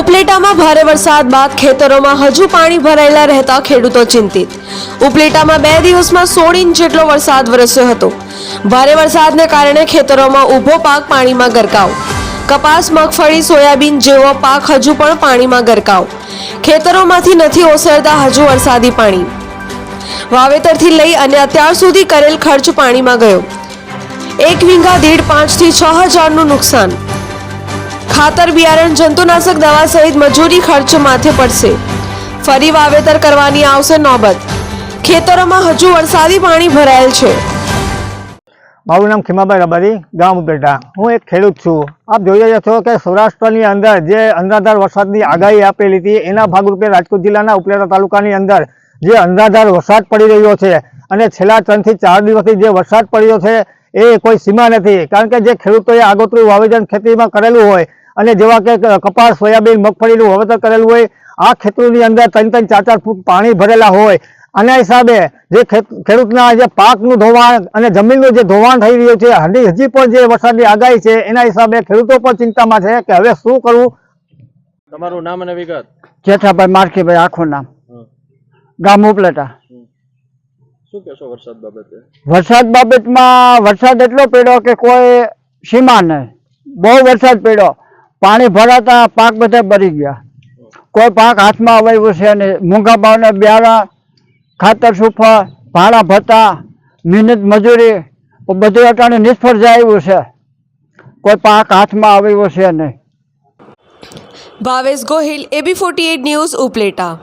ઉપલેટામાં ભારે વરસાદ બાદ ખેતરોમાં હજુ પાણી ભરાયેલા રહેતા ખેડૂતો ચિંતિત. ઉપલેટામાં બે દિવસમાં સોળ ઇંચ જેટલો વરસાદ વરસ્યો હતો. ભારે વરસાદને કારણે ખેતરોમાં ઊભો પાક પાણીમાં ગરકાવ. કપાસ, મગફળી, સોયાબીન જેવો પાક હજુ પણ પાણીમાં ગરકાવ. ખેતરોમાંથી નથી ઓસરતા હજુ વરસાદી પાણી. વાવેતરથી લઈ અને અત્યાર સુધી કરેલ ખર્ચ પાણીમાં ગયો. એક વીંઘા દીઠ પાંચથી છ હજારનું નુકસાન. ખાતર, બિયારણ, જંતુનાશક, દવા સહિત મજૂરી ખર્ચ માથે પડશે. ફરી વાવેતર કરવાની આવશે નોબત. ખેતરોમાં હજુ વરસાદી પાણી ભરાયેલ છે. મારું નામ ખીમાભાઈ રબારી, ગામ ઉપેટા. હું એક ખેડૂત છું. આપ જોઈ રહ્યા છો કે સૌરાષ્ટ્રની અંદર જે અંધાધાર વરસાદની આગાહી આપેલી હતી, એના ભાગરૂપે રાજકોટ જિલ્લાના ઉપલેટા તાલુકાની અંદર જે અંધાધાર વરસાદ પડી રહ્યો છે અને છેલ્લા ત્રણથી ચાર દિવસથી જે વરસાદ પડ્યો છે, એ કોઈ સીમા નથી. કારણ કે જે ખેડૂતોએ આગોતરું વાવેતર ખેતીમાં કરેલું હોય અને જેવા કે કપાસ સોયાબીન મગફળીનું વાવેતર કરેલું હોય આ ખેતરોની અંદર ત્રણ ત્રણ ચાર ચાર ફૂટ પાણી ભરેલા હોય. આના હિસાબે જે ખેડૂતના જે પાકનું ધોવાણ અને જમીનનું જે ધોવાણ થઈ રહ્યું છે હજી હજી પણ જે વરસાદની આગાહી છે એના હિસાબે ખેડૂતો પણ ચિંતામાં છે કે હવે શું કરવું? તમારું નામ અને વિગત? જેઠાભાઈ માર્કીભાઈ આખું નામ. ગામ ઉપલેટા. શું કહેશો વરસાદ બાબતે? વરસાદ બાબતમાં વરસાદ એટલો પડ્યો કે કોઈ સીમા નહીં. બહુ વરસાદ પડ્યો. પાણી ભરાતા પાક બધા બળી ગયા. કોઈ પાક હાથમાં આવ્યું છે નહીં. મૂંગા ભાવના બિયારણ ખાતર સૂફા ભાડા ભત્તા, મહેનત મજૂરી બધું અટાણે નિષ્ફળ જાય એવું છે. કોઈ પાક હાથમાં આવ્યો છે નહીં. Bhavesh Gohil, AB forty news Upleta.